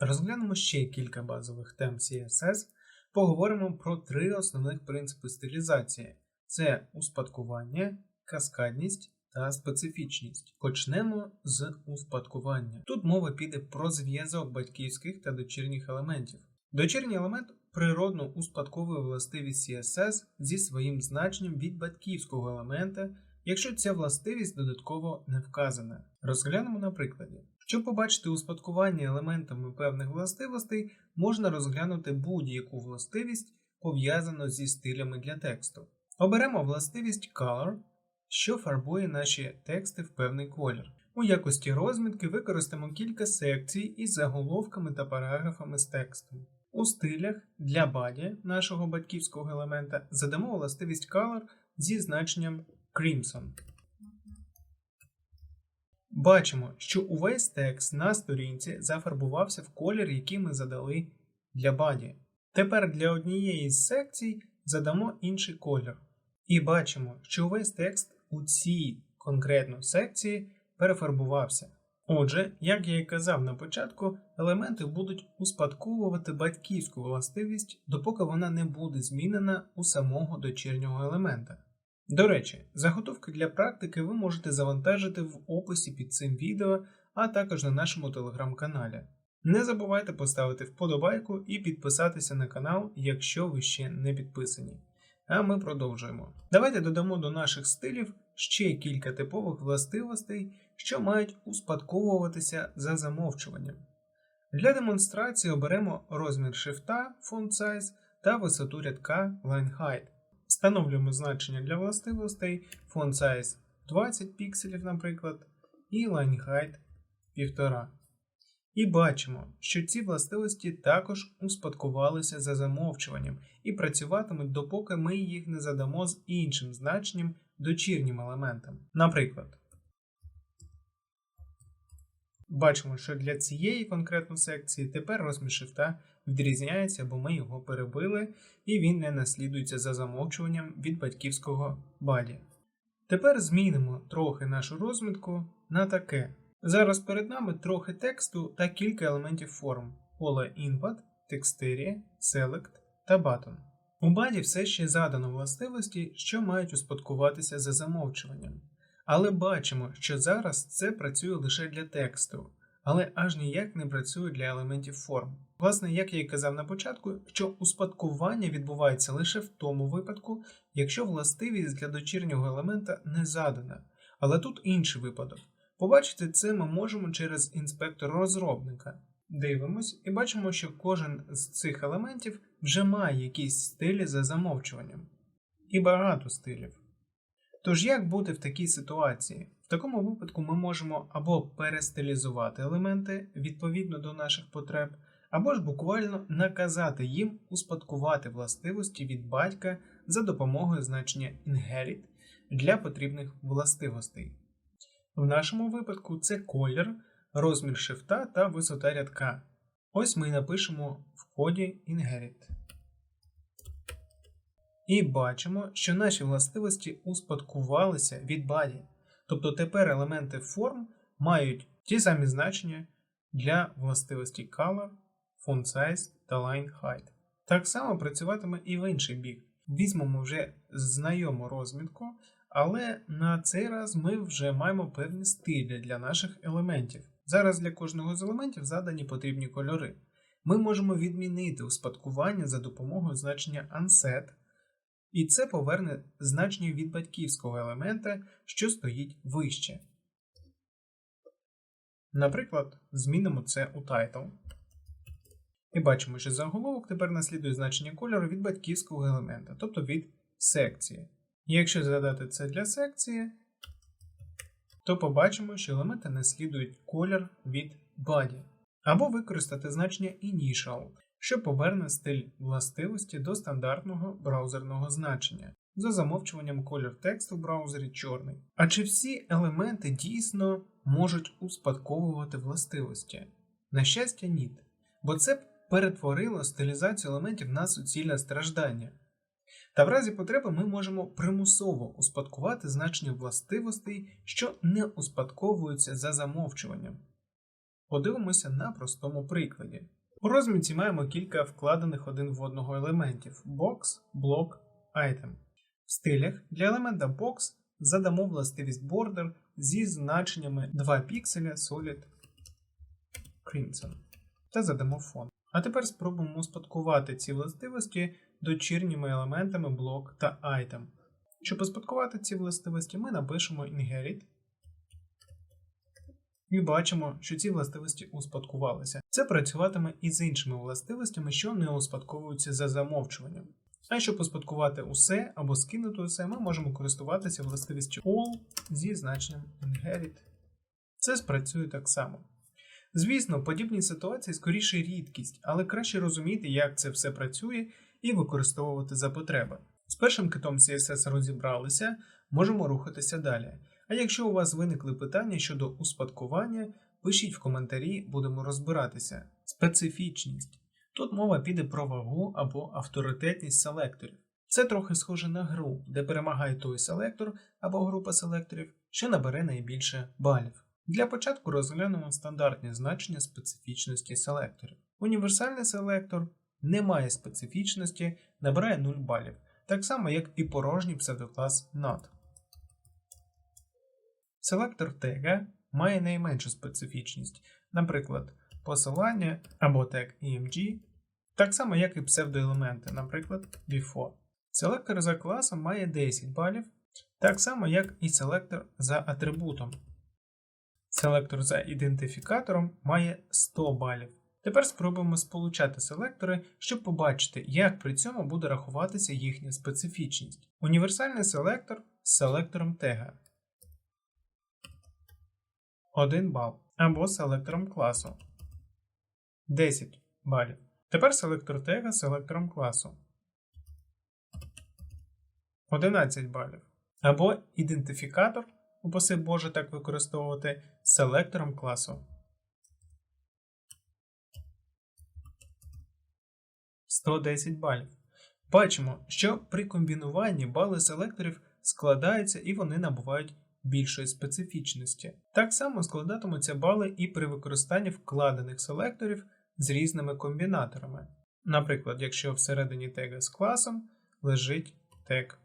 Розглянемо ще кілька базових тем CSS, поговоримо про три основних принципи стилізації: це успадкування, каскадність та специфічність. Почнемо з успадкування. Тут мова піде про зв'язок батьківських та дочірніх елементів. Дочірній елемент природно успадковує властивість CSS зі своїм значенням від батьківського елемента, якщо ця властивість додатково не вказана. Розглянемо на прикладі. Щоб побачити успадкування елементами певних властивостей, можна розглянути будь-яку властивість, пов'язану зі стилями для тексту. Оберемо властивість Color, що фарбує наші тексти в певний колір. У якості розмітки використаємо кілька секцій із заголовками та параграфами з текстом. У стилях для баді нашого батьківського елемента задамо властивість Color зі значенням Crimson. Бачимо, що увесь текст на сторінці зафарбувався в колір, який ми задали для баді. Тепер для однієї з секцій задамо інший колір. І бачимо, що увесь текст у цій конкретно секції перефарбувався. Отже, як я і казав на початку, елементи будуть успадковувати батьківську властивість, допоки вона не буде змінена у самого дочірнього елемента. До речі, заготовки для практики ви можете завантажити в описі під цим відео, а також на нашому телеграм-каналі. Не забувайте поставити вподобайку і підписатися на канал, якщо ви ще не підписані. А ми продовжуємо. Давайте додамо до наших стилів ще кілька типових властивостей, що мають успадковуватися за замовчуванням. Для демонстрації оберемо розмір шрифта Font Size та висоту рядка Line Height. Встановлюємо значення для властивостей Font Size 20 пікселів, наприклад, і Line Height 1,5. І бачимо, що ці властивості також успадкувалися за замовчуванням і працюватимуть, допоки ми їх не задамо з іншим значенням дочірнім елементам. Наприклад, бачимо, що для цієї конкретно секції тепер розмір шрифта відрізняється, бо ми його перебили, і він не наслідується за замовчуванням від батьківського баді. Тепер змінимо трохи нашу розмітку на таке. Зараз перед нами трохи тексту та кілька елементів форм: поле Input, Texteria, Select та Button. У баді все ще задано властивості, що мають успадкуватися за замовчуванням. Але бачимо, що зараз це працює лише для тексту, але аж ніяк не працює для елементів форм. Власне, як я і казав на початку, що успадкування відбувається лише в тому випадку, якщо властивість для дочірнього елемента не задана. Але тут інший випадок. Побачити це ми можемо через інспектор розробника. Дивимось і бачимо, що кожен з цих елементів вже має якісь стилі за замовчуванням. І багато стилів. Тож як бути в такій ситуації? В такому випадку ми можемо або перестилізувати елементи відповідно до наших потреб, або ж буквально наказати їм успадкувати властивості від батька за допомогою значення inherit для потрібних властивостей. В нашому випадку це колір, розмір шрифта та висота рядка. Ось ми напишемо в коді inherit. І бачимо, що наші властивості успадкувалися від баді. Тобто тепер елементи форм мають ті самі значення для властивості color, font size та line height. Так само працюватиме і в інший бік. Візьмемо вже знайому розмітку, але на цей раз ми вже маємо певні стилі для наших елементів. Зараз для кожного з елементів задані потрібні кольори. Ми можемо відмінити успадкування за допомогою значення unset, і це поверне значення від батьківського елемента, що стоїть вище. Наприклад, змінимо це у title. І бачимо, що заголовок тепер наслідує значення кольору від батьківського елемента, тобто від секції. І якщо задати це для секції, то побачимо, що елементи наслідують колір від body. Або використати значення initial, що поверне стиль властивості до стандартного браузерного значення. За замовчуванням колір тексту в браузері чорний. А чи всі елементи дійсно можуть успадковувати властивості? На щастя, ні. Бо це перетворило стилізацію елементів на суцільне страждання. Та в разі потреби ми можемо примусово успадкувати значення властивостей, що не успадковуються за замовчуванням. Подивимося на простому прикладі. У розмітці маємо кілька вкладених один в одного елементів: box, block, item. В стилях для елемента box задамо властивість border зі значеннями 2 пікселя Solid Crimson та задамо фон. А тепер спробуємо успадкувати ці властивості дочірніми елементами block та item. Щоб успадкувати ці властивості, ми напишемо inherit і бачимо, що ці властивості успадкувалися. Це працюватиме і з іншими властивостями, що не успадковуються за замовчуванням. А щоб успадкувати усе або скинути усе, ми можемо користуватися властивістю all зі значенням inherit. Це спрацює так само. Звісно, подібні ситуації скоріше рідкість, але краще розуміти, як це все працює, і використовувати за потреби. З першим китом CSS розібралися, можемо рухатися далі. А якщо у вас виникли питання щодо успадкування, пишіть в коментарі, будемо розбиратися. Специфічність. Тут мова піде про вагу або авторитетність селекторів. Це трохи схоже на гру, де перемагає той селектор або група селекторів, що набере найбільше балів. Для початку розглянемо стандартні значення специфічності селекторів. Універсальний селектор не має специфічності, набирає 0 балів, так само як і порожній псевдоклас not. Селектор тега має найменшу специфічність, наприклад, посилання або тег EMG, так само як і псевдоелементи, наприклад, before. Селектор за класом має 10 балів, так само як і селектор за атрибутом. Селектор за ідентифікатором має 100 балів. Тепер спробуємо сполучати селектори, щоб побачити, як при цьому буде рахуватися їхня специфічність. Універсальний селектор з селектором тега 1 бал або селектором класу 10 балів. Тепер селектор тега селектором класу 11 балів. Або ідентифікатор, упаси Боже так використовувати селектором класу 110 балів. Бачимо, що при комбінуванні бали селекторів складаються і вони набувають більшої специфічності. Так само складатимуться бали і при використанні вкладених селекторів з різними комбінаторами. Наприклад, якщо всередині тега з класом лежить тег,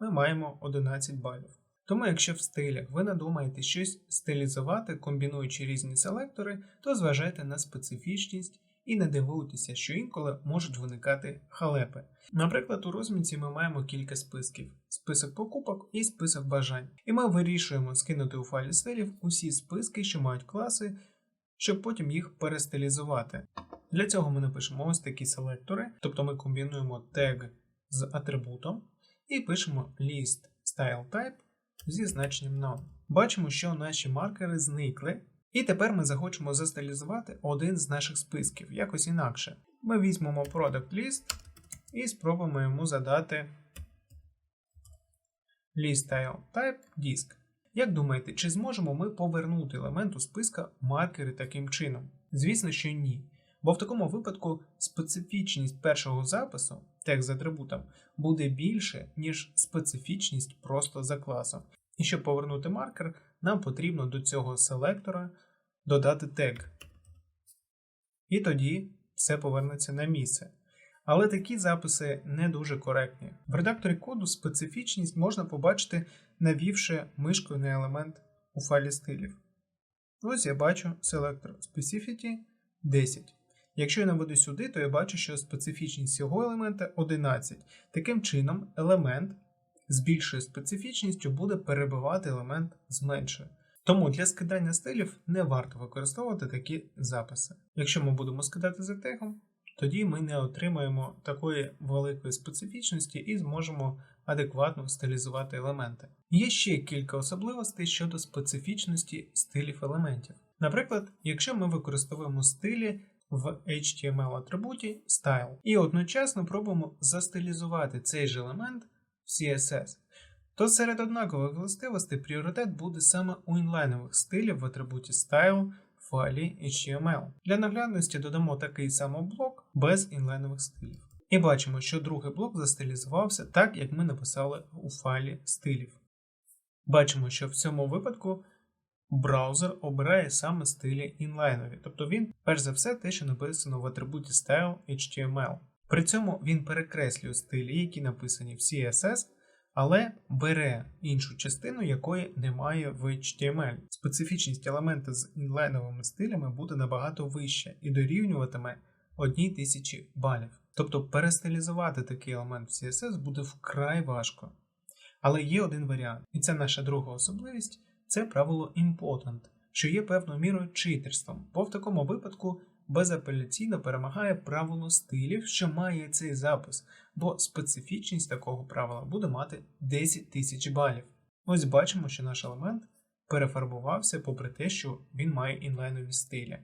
ми маємо 11 балів. Тому, якщо в стилях ви надумаєте щось стилізувати, комбінуючи різні селектори, то зважайте на специфічність і не дивуйтеся, що інколи можуть виникати халепи. Наприклад, у розмінці ми маємо кілька списків: список покупок і список бажань. І ми вирішуємо скинути у файлі стилів усі списки, що мають класи, щоб потім їх перестилізувати. Для цього ми напишемо ось такі селектори, тобто ми комбінуємо тег з атрибутом і пишемо list style type зі значенням none. Бачимо, що наші маркери зникли. І тепер ми захочемо застилізувати один з наших списків, якось інакше. Ми візьмемо product list і спробуємо йому задати list type disk. Як думаєте, чи зможемо ми повернути елемент у списка маркери таким чином? Звісно, що ні. Бо в такому випадку специфічність першого запису, текст з атрибутом, буде більше, ніж специфічність просто за класом. І щоб повернути маркер, нам потрібно до цього селектора додати тег. І тоді все повернеться на місце. Але такі записи не дуже коректні. В редакторі коду специфічність можна побачити, навівши мишкою на елемент у файлі стилів. Ось я бачу селектор Specificity 10. Якщо я наведу сюди, то я бачу, що специфічність цього елемента 11. Таким чином, елемент з більшою специфічністю буде перебивати елемент з меншою. Тому для скидання стилів не варто використовувати такі записи. Якщо ми будемо скидати за тегом, тоді ми не отримаємо такої великої специфічності і зможемо адекватно стилізувати елементи. Є ще кілька особливостей щодо специфічності стилів елементів. Наприклад, якщо ми використовуємо стилі в HTML атрибуті Style і одночасно пробуємо застилізувати цей же елемент CSS, то серед однакових властивостей пріоритет буде саме у інлайнових стилів в атрибуті Style файлі HTML. Для наглядності додамо такий самий блок без інлайнових стилів. І бачимо, що другий блок застилізувався так, як ми написали у файлі стилів. Бачимо, що в цьому випадку браузер обирає саме стилі інлайнові, тобто він, перш за все, те, що написано в атрибуті Style HTML. При цьому він перекреслює стилі, які написані в CSS, але бере іншу частину, якої немає в HTML. Специфічність елемента з інлайновими стилями буде набагато вища і дорівнюватиме 1000 балів. Тобто перестилізувати такий елемент в CSS буде вкрай важко. Але є один варіант, і це наша друга особливість це правило important, що є певною мірою читерством, бо в такому випадку безапеляційно перемагає правило стилів, що має цей запис, бо специфічність такого правила буде мати 10 тисяч балів. Ось бачимо, що наш елемент перефарбувався попри те, що він має інлайнові стилі.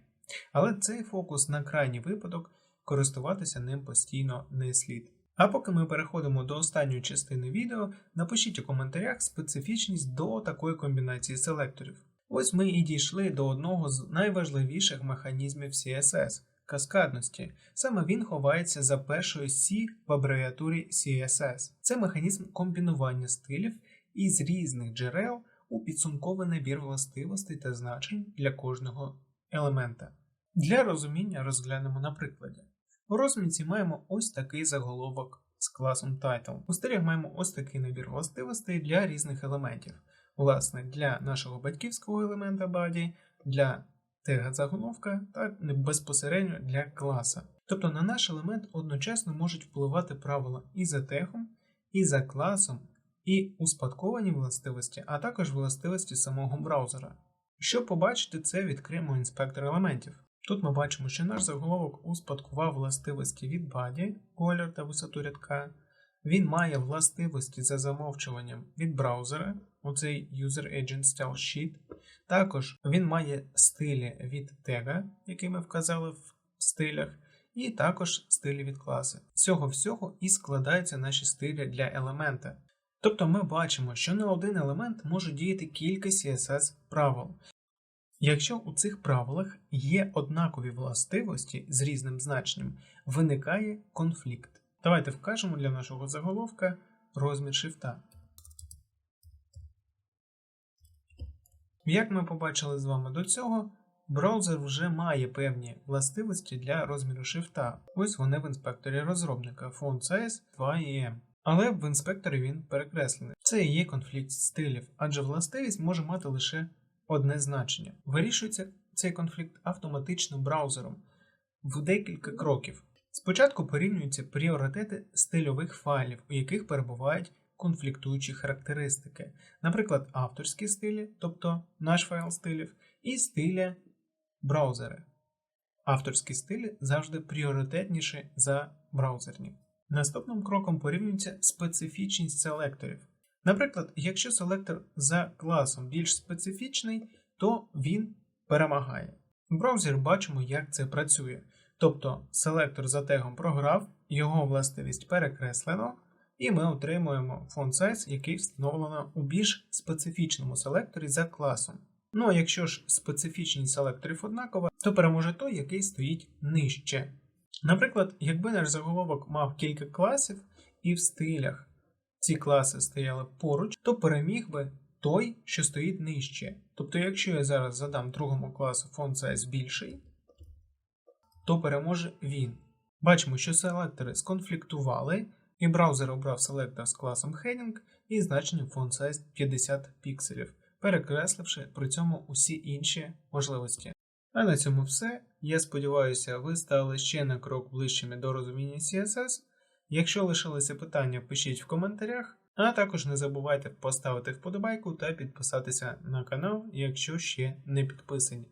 Але цей фокус на крайній випадок користуватися ним постійно не слід. А поки ми переходимо до останньої частини відео, напишіть у коментарях специфічність до такої комбінації селекторів. Ось ми і дійшли до одного з найважливіших механізмів CSS каскадності. Саме він ховається за першою C в абревіатурі CSS. Це механізм комбінування стилів із різних джерел у підсумковий набір властивостей та значень для кожного елемента. Для розуміння розглянемо на прикладі. У розмінці маємо ось такий заголовок з класом Title. У стилях маємо ось такий набір властивостей для різних елементів. Власне, для нашого батьківського елемента body, для тега заголовка та безпосередньо для класа. Тобто на наш елемент одночасно можуть впливати правила і за тегом, і за класом, і успадковані властивості, а також властивості самого браузера. Щоб побачити це, відкриємо інспектор елементів. Тут ми бачимо, що наш заголовок успадкував властивості від body, колір та висоту рядка. Він має властивості за замовчуванням від браузера, оцей User Agent Style Sheet. Також він має стилі від тега, який ми вказали в стилях, і також стилі від класи. З цього всього і складаються наші стилі для елемента. Тобто ми бачимо, що на один елемент може діяти кілька CSS правил. Якщо у цих правилах є однакові властивості з різним значенням, виникає конфлікт. Давайте вкажемо для нашого заголовка розмір шрифта. Як ми побачили з вами до цього, браузер вже має певні властивості для розміру шрифта. Ось вони в інспекторі розробника Font Size 2EM. Але в інспекторі він перекреслений. Це і є конфлікт стилів, адже властивість може мати лише одне значення. Вирішується цей конфлікт автоматично браузером в декілька кроків. Спочатку порівнюються пріоритети стильових файлів, у яких перебувають конфліктуючі характеристики, наприклад, авторські стилі, тобто наш файл стилів, і стиля браузери. Авторські стилі завжди пріоритетніші за браузерні. Наступним кроком порівнюється специфічність селекторів. Наприклад, якщо селектор за класом більш специфічний, то він перемагає. В браузері бачимо, як це працює. Тобто селектор за тегом програв, його властивість перекреслено, і ми отримуємо font size, який встановлено у більш специфічному селекторі за класом. Ну а якщо ж специфічність селекторів однакова, то переможе той, який стоїть нижче. Наприклад, якби наш заголовок мав кілька класів, і в стилях ці класи стояли поруч, то переміг би той, що стоїть нижче. Тобто, якщо я зараз задам другому класу font size більший, то переможе він. Бачимо, що селектори сконфліктували, і браузер обрав селектор з класом heading і значенням font size 50 пікселів, перекресливши при цьому усі інші можливості. А на цьому все. Я сподіваюся, ви стали ще на крок ближчими до розуміння CSS. Якщо лишилися питання, пишіть в коментарях, а також не забувайте поставити вподобайку та підписатися на канал, якщо ще не підписані.